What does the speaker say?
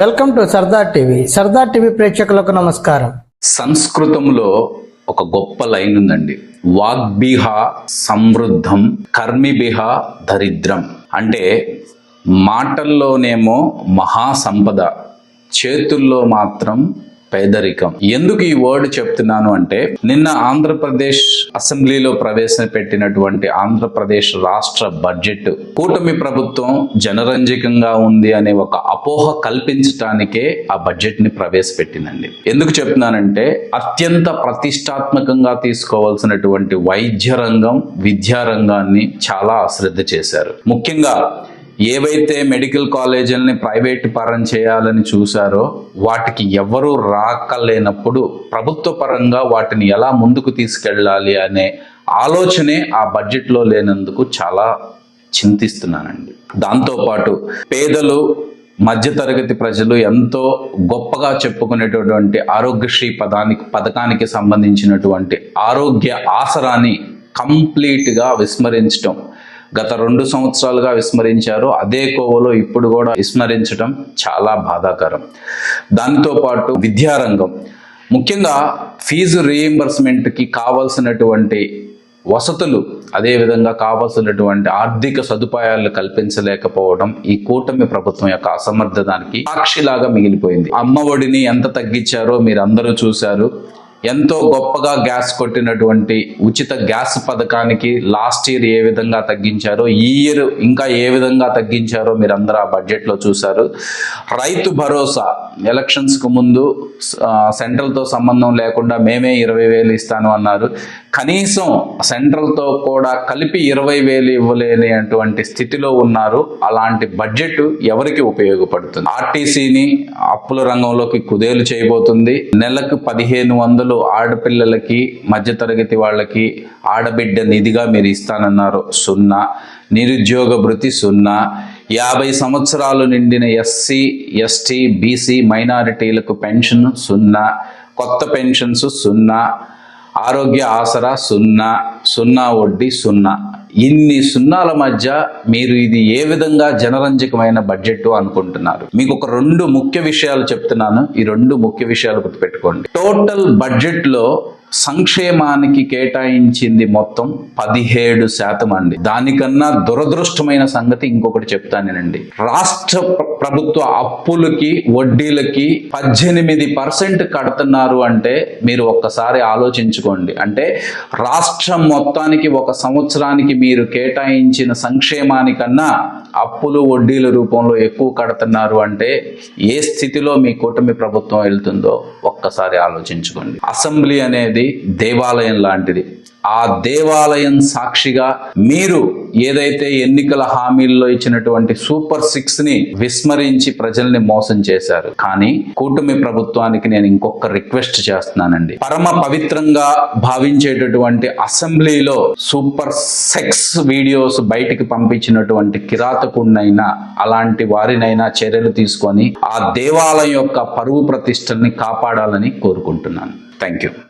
Welcome to Sardar TV. Sardar TV ప్రేక్షకులకు నమస్కారం. సంస్కృతంలో ఒక గొప్ప లైన్ ఉందండి. వాగ్బిహ సమృద్ధం కర్మిబిహ దరిద్రం. అంటే మాటల్లోనేమో మహాసంపద చేతుల్లో మాత్రం పేదరికం. ఎందుకు ఈ వర్డ్ చెప్తున్నాను అంటే నిన్న ఆంధ్రప్రదేశ్ అసెంబ్లీలో ప్రవేశపెట్టినటువంటి ఆంధ్రప్రదేశ్ రాష్ట్ర బడ్జెట్ కూటమి ప్రభుత్వం జనరంజకంగా ఉంది అనే ఒక అపోహ కల్పించటానికే ఆ బడ్జెట్ని ప్రవేశపెట్టినండి ఎందుకు చెప్తున్నానంటే అత్యంత ప్రతిష్టాత్మకంగా తీసుకోవాల్సినటువంటి వైద్య రంగం విద్యారంగాన్ని చాలా అశ్రద్ధ చేశారు. ముఖ్యంగా ఏవైతే మెడికల్ కాలేజీలని ప్రైవేట్ పరం చేయాలని చూశారో వాటికి ఎవరూ రాకలేనప్పుడు ప్రభుత్వ పరంగా వాటిని ఎలా ముందుకు తీసుకెళ్ళాలి అనే ఆలోచనే ఆ బడ్జెట్లో లేనందుకు చాలా చింతిస్తున్నానండి. దాంతోపాటు పేదలు మధ్యతరగతి ప్రజలు ఎంతో గొప్పగా చెప్పుకునేటటువంటి ఆరోగ్యశ్రీ పదానికి పథకానికి సంబంధించినటువంటి ఆరోగ్య ఆసరాన్ని కంప్లీట్గా విస్మరించడం గత రెండు సంవత్సరాలుగా విస్మరించారు. అదే కోవలో ఇప్పుడు కూడా విస్మరించడం చాలా బాధాకరం. దాంతో పాటు విద్యారంగం. ముఖ్యంగా ఫీజు రీఎంబర్స్మెంట్కి కావాల్సినటువంటి వసతులు అదేవిధంగా కావాల్సినటువంటి ఆర్థిక సదుపాయాలు కల్పించలేకపోవడం ఈ కూటమి ప్రభుత్వం యొక్క అసమర్థతానికి సాక్షిలాగా మిగిలిపోయింది. అమ్మ ఒడిని ఎంత తగ్గించారో మీరు అందరూ చూశారు. ఎంతో గొప్పగా గ్యాస్ కొట్టినటువంటి ఉచిత గ్యాస్ పథకానికి లాస్ట్ ఇయర్ ఏ విధంగా తగ్గించారో ఈ ఇయర్ ఇంకా ఏ విధంగా తగ్గించారో మీరు అందరూ ఆ బడ్జెట్లో చూశారు. రైతు భరోసా ఎలక్షన్స్కు ముందు సెంట్రల్తో సంబంధం లేకుండా మేమే ఇరవై వేలు ఇస్తాను అన్నారు. కనీసం సెంట్రల్తో కూడా కలిపి ఇరవై వేలు ఇవ్వలేని అటువంటి స్థితిలో ఉన్నారు. అలాంటి బడ్జెట్ ఎవరికి ఉపయోగపడుతుంది? ఆర్టీసీని అప్పుల రంగంలోకి కుదేలు చేయబోతుంది. నెలకు పదిహేను వందలు ఆడపిల్లలకి మధ్యతరగతి వాళ్ళకి ఆడబిడ్డ నిధిగా మీరు ఇస్తానన్నారు. సున్నా. నిరుద్యోగ భృతి సున్నా. యాభై సంవత్సరాలు నిండిన ఎస్సీ ఎస్టీ బీసీ మైనారిటీలకు పెన్షన్ సున్నా. కొత్త పెన్షన్స్ సున్నా. ఆరోగ్య ఆసరా సున్నా సున్నా వడ్డీ సున్నా. ఇన్ని సున్నాల మధ్య మీరు ఇది ఏ విధంగా జనరంజకమైన బడ్జెట్ అనుకుంటున్నారు? మీకు ఒక రెండు ముఖ్య విషయాలు చెప్తున్నాను. ఈ రెండు ముఖ్య విషయాలు గుర్తుపెట్టుకోండి. టోటల్ బడ్జెట్లో సంక్షేమానికి కేటాయించింది మొత్తం పదిహేడు శాతం అండి. దానికన్నా దురదృష్టమైన సంగతి ఇంకొకటి చెప్తానండి రాష్ట్ర ప్రభుత్వ అప్పులకి వడ్డీలకి పద్దెనిమిది పర్సెంట్ కడుతున్నారు అంటే మీరు ఒక్కసారి ఆలోచించుకోండి. అంటే రాష్ట్రం మొత్తానికి ఒక సంవత్సరానికి మీరు కేటాయించిన సంక్షేమానికన్నా అప్పులు వడ్డీల రూపంలో ఎక్కువ కడుతున్నారు అంటే ఏ స్థితిలో మీ కూటమి ప్రభుత్వం వెళ్తుందో ఒక్కసారి ఆలోచించుకోండి. అసెంబ్లీ అనేది అనేది దేవాలయం లాంటిది. ఆ దేవాలయం సాక్షిగా మీరు ఏదైతే ఎన్నికల హామీల్లో ఇచ్చినటువంటి సూపర్ సిక్స్ని విస్మరించి ప్రజల్ని మోసం చేశారు. కానీ కూటమి ప్రభుత్వానికి నేను ఇంకొక రిక్వెస్ట్ చేస్తున్నానండి. పరమ పవిత్రంగా భావించేటటువంటి అసెంబ్లీలో సూపర్ సెక్స్ వీడియోస్ బయటికి పంపించినటువంటి కిరాతకుడినైనా అలాంటి వారినైనా చర్యలు తీసుకొని ఆ దేవాలయం యొక్క పరువు ప్రతిష్టల్ని కాపాడాలని కోరుకుంటున్నాను. Thank you.